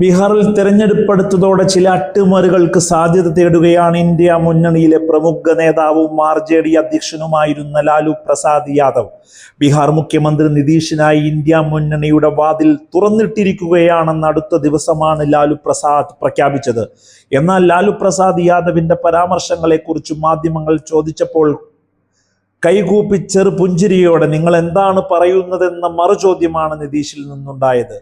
ബീഹാറിൽ തെരഞ്ഞെടുപ്പെടുത്തതോടെ ചില അട്ടിമറികൾക്ക് സാധ്യത തേടുകയാണ് ഇന്ത്യ മുന്നണിയിലെ പ്രമുഖ നേതാവും ആർ ജെ ഡി അധ്യക്ഷനുമായിരുന്ന ലാലു പ്രസാദ് യാദവ്. ബീഹാർ മുഖ്യമന്ത്രി നിതീഷിനായി ഇന്ത്യ മുന്നണിയുടെ വാതിൽ തുറന്നിട്ടിരിക്കുകയാണെന്ന് അടുത്ത ദിവസമാണ് ലാലു പ്രസാദ് പ്രഖ്യാപിച്ചത്. എന്നാൽ ലാലു പ്രസാദ് യാദവിന്റെ പരാമർശങ്ങളെക്കുറിച്ച് മാധ്യമങ്ങൾ ചോദിച്ചപ്പോൾ കൈകൂപ്പി ചെറുപുഞ്ചിരിയോടെ നിങ്ങൾ എന്താണ് പറയുന്നതെന്ന മറുചോദ്യമാണ് നിതീഷിൽ നിന്നുണ്ടായത്.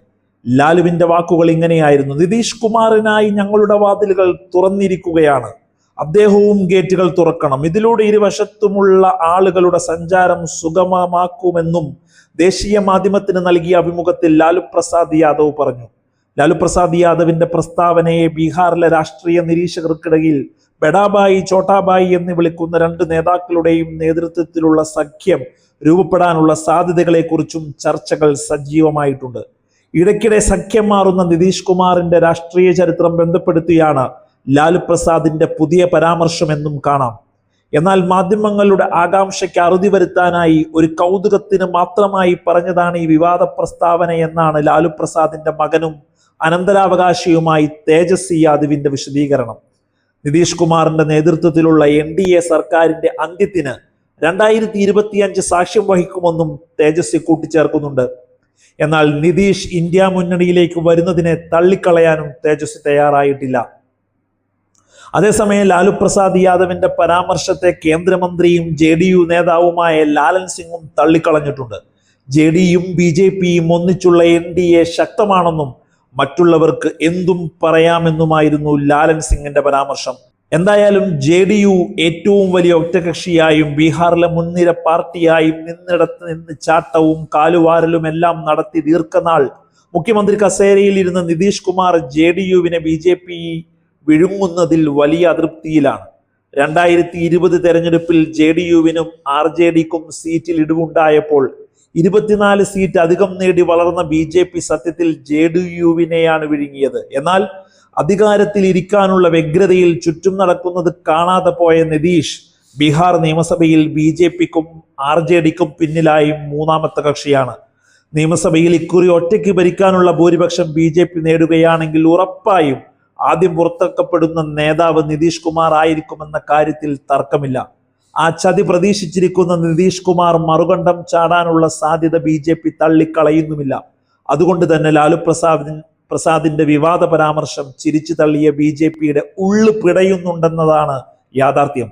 ലാലുവിന്റെ വാക്കുകൾ ഇങ്ങനെയായിരുന്നു നിതീഷ് കുമാറിനായി ഞങ്ങളുടെ വാതിലുകൾ തുറന്നിരിക്കുകയാണ്. അദ്ദേഹവും ഗേറ്റുകൾ തുറക്കണം. ഇതിലൂടെ ഇരുവശത്തുമുള്ള ആളുകളുടെ സഞ്ചാരം സുഗമമാക്കുമെന്നും ദേശീയ മാധ്യമത്തിന് നൽകിയ അഭിമുഖത്തിൽ ലാലു പ്രസാദ് യാദവ് പറഞ്ഞു. ലാലു പ്രസാദ് യാദവിന്റെ പ്രസ്താവനയെ ബീഹാറിലെ രാഷ്ട്രീയ നിരീക്ഷകർക്കിടയിൽ ബഡാബായി ചോട്ടാബായി എന്ന് വിളിക്കുന്ന രണ്ട് നേതാക്കളുടെയും നേതൃത്വത്തിലുള്ള സഖ്യം രൂപപ്പെടാനുള്ള സാധ്യതകളെക്കുറിച്ചും ചർച്ചകൾ സജീവമായിട്ടുണ്ട്. ഇടയ്ക്കിടെ സഖ്യം മാറുന്ന നിതീഷ് കുമാറിന്റെ രാഷ്ട്രീയ ചരിത്രം ബന്ധപ്പെടുത്തിയാണ് ലാലു പ്രസാദിന്റെ പുതിയ പരാമർശമെന്നും കാണാം. എന്നാൽ മാധ്യമങ്ങളുടെ ആകാംക്ഷയ്ക്ക് അറുതി വരുത്താനായി ഒരു കൗതുകത്തിന് മാത്രമായി പറഞ്ഞതാണ് ഈ വിവാദ പ്രസ്താവന എന്നാണ് ലാലു പ്രസാദിന്റെ മകനും അനന്തരാവകാശിയുമായി തേജസ്വി യാദവിന്റെ വിശദീകരണം. നിതീഷ് കുമാറിന്റെ നേതൃത്വത്തിലുള്ള എൻ ഡി എ സർക്കാരിന്റെ അന്ത്യത്തിന് രണ്ടായിരത്തി ഇരുപത്തിയഞ്ച് സാക്ഷ്യം വഹിക്കുമെന്നും തേജസ്വി കൂട്ടിച്ചേർക്കുന്നുണ്ട്. എന്നാൽ നിതീഷ് ഇന്ത്യ മുന്നണിയിലേക്ക് വരുന്നതിനെ തള്ളിക്കളയാനും തേജസ്വി തയ്യാറായിട്ടില്ല. അതേസമയം ലാലു പ്രസാദ് യാദവിന്റെ പരാമർശത്തെ കേന്ദ്രമന്ത്രിയും ജെ ഡി യു നേതാവുമായ ലാലൻ സിംഗും തള്ളിക്കളഞ്ഞിട്ടുണ്ട്. ജെ ഡിയും ബി ജെ പിയും ഒന്നിച്ചുള്ള എൻ ഡി എ ശക്തമാണെന്നും മറ്റുള്ളവർക്ക് എന്തും പറയാമെന്നുമായിരുന്നു ലാലൻ സിംഗിന്റെ പരാമർശം. എന്തായാലും ജെ ഡി യു ഏറ്റവും വലിയ ഒറ്റകക്ഷിയായും ബീഹാറിലെ മുൻനിര പാർട്ടിയായും നിന്നിടത്ത് നിന്ന് ചാട്ടവും കാലുവാരലും എല്ലാം നടത്തി ദീർഘനാൾ. മുഖ്യമന്ത്രി കസേരയിൽ ഇരുന്ന നിതീഷ് കുമാർ ജെ ഡി യുവിനെ ബി ജെ പി വിഴുങ്ങുന്നതിൽ വലിയ അതൃപ്തിയിലാണ്. രണ്ടായിരത്തി ഇരുപത് തെരഞ്ഞെടുപ്പിൽ ജെ ഡി യുവിനും ആർ ജെ ഡിക്കും സീറ്റിൽ ഇടിവുണ്ടായപ്പോൾ ഇരുപത്തിനാല് സീറ്റ് അധികം നേടി വളർന്ന ബി ജെ പി സത്യത്തിൽ ജെ ഡി യുവിനെയാണ് വിഴുങ്ങിയത്. എന്നാൽ അധികാരത്തിൽ ഇരിക്കാനുള്ള വ്യഗ്രതയിൽ ചുറ്റും നടക്കുന്നത് കാണാതെ പോയ നിതീഷ് ബീഹാർ നിയമസഭയിൽ ബി ജെ പിക്കും ആർ ജെ ഡിക്കും പിന്നിലായി മൂന്നാമത്തെ കക്ഷിയാണ്. നിയമസഭയിൽ ഇക്കുറി ഒറ്റയ്ക്ക് ഭരിക്കാനുള്ള ഭൂരിപക്ഷം ബി ജെ പി നേടുകയാണെങ്കിൽ ഉറപ്പായും ആദ്യം പുറത്തക്കപ്പെടുന്ന നേതാവ് നിതീഷ് കുമാർ ആയിരിക്കുമെന്ന കാര്യത്തിൽ തർക്കമില്ല. ആ ചതി പ്രതീക്ഷിച്ചിരിക്കുന്ന നിതീഷ് കുമാർ മറുകണ്ഠം ചാടാനുള്ള സാധ്യത ബി ജെ പി തള്ളിക്കളയുന്നുമില്ല. അതുകൊണ്ട് തന്നെ ലാലു പ്രസാദിൻ പ്രസാദിന്റെ വിവാദ പരാമർശം ചിരിച്ചു തള്ളിയ ബി ജെ പിയുടെ ഉള്ളു പിടയുന്നുണ്ടെന്നതാണ് യാഥാർത്ഥ്യം.